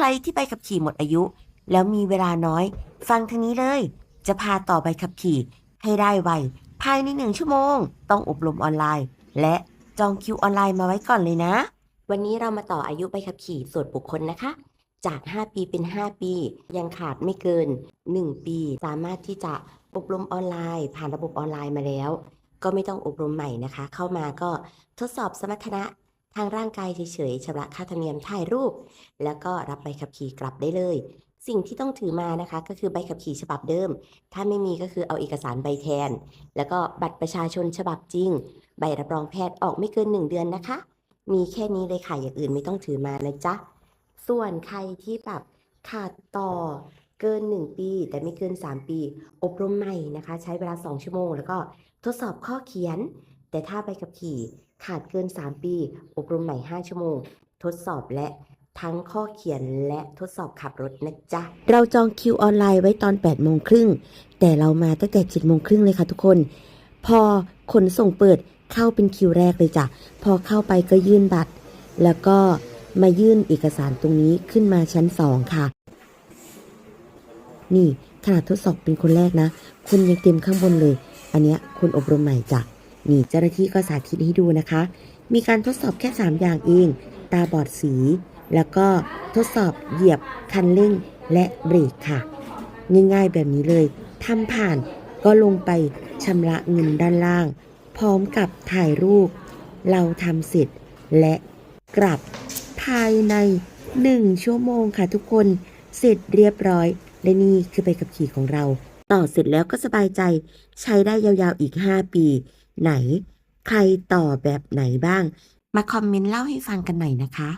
ใครที่ใบขับขี่หมดอายุ แล้วมีเวลาน้อย ฟังทางนี้เลย จะพาต่อใบขับขี่ ให้ได้ไวภายในหนึ่งชั่วโมง ต้องอบรมออนไลน์ และจองคิวออนไลน์มาไว้ก่อนเลยนะ วันนี้เรามาต่ออายุใบขับขี่ส่วนบุคคลนะคะ จาก 5 ปีเป็น 5 ปี ยังขาดไม่เกิน 1 ปี สามารถที่จะอบรมออนไลน์ ผ่านระบบออนไลน์มาแล้ว ก็ไม่ต้องอบรมใหม่นะคะ เข้ามาก็ทดสอบสมรรถนะ ทางร่างกายเฉยๆชำระค่าธรรมเนียมถ่ายรูป แล้วก็รับใบขับขี่กลับได้เลย สิ่งที่ต้องถือมานะคะก็คือใบขับขี่ฉบับเดิม ถ้าไม่มีก็คือเอาเอกสารใบแทน แล้วก็บัตรประชาชนฉบับจริง ใบรับรองแพทย์ออกไม่เกิน 1 เดือนนะคะ มีแค่นี้เลยค่ะอย่างอื่นไม่ต้องถือมานะจ๊ะส่วนใครที่แบบขาดต่อเกิน 1 ปี แต่ไม่เกิน 3 ปี อบรมใหม่นะคะ ใช้เวลา 2 ชั่วโมง แล้วก็ทดสอบข้อเขียน แต่ถ้าใบขับขี่ขาดเกิน 3 ปี อบรมใหม่ 5 ชั่วโมง ทดสอบและทั้งข้อเขียนและทดสอบขับรถนะจ๊ะ เราจองคิวออนไลน์ไว้ตอน 8 โมงครึ่ง แต่เรามาตั้งแต่ 7 โมงครึ่งเลยค่ะทุกคน พอขนส่งเปิดเข้าเป็นคิวแรกเลยจ้ะ พอเข้าไปก็ยื่นบัตร แล้วก็มายื่นเอกสารตรงนี้ขึ้นมาชั้น 2 ค่ะ นี่ขนาดทดสอบเป็นคนแรกนะ คุณยังเต็มข้างบนเลย อันเนี้ยคุณอบรมใหม่จ้ะ นี่เจ้าหน้าที่ก็สาธิตให้ดูนะคะ มีการทดสอบแค่ 3 อย่างเอง ตาบอดสี แล้วก็ทดสอบเหยียบคันเร่งและเบรกค่ะ ง่ายๆแบบนี้เลยทำผ่านก็ลงไปชำระเงินด้านล่าง พร้อมกับถ่ายรูป เราทำเสร็จและกลับภายใน 1 ชั่วโมงค่ะทุกคนเสร็จเรียบร้อย และนี่คือใบขับขี่ของเรา ต่อเสร็จแล้วก็สบายใจ ใช้ได้ยาวๆอีก 5 ปี ไหน ใครต่อแบบไหนบ้าง มาคอมเมนต์เล่าให้ฟังกันหน่อยนะคะ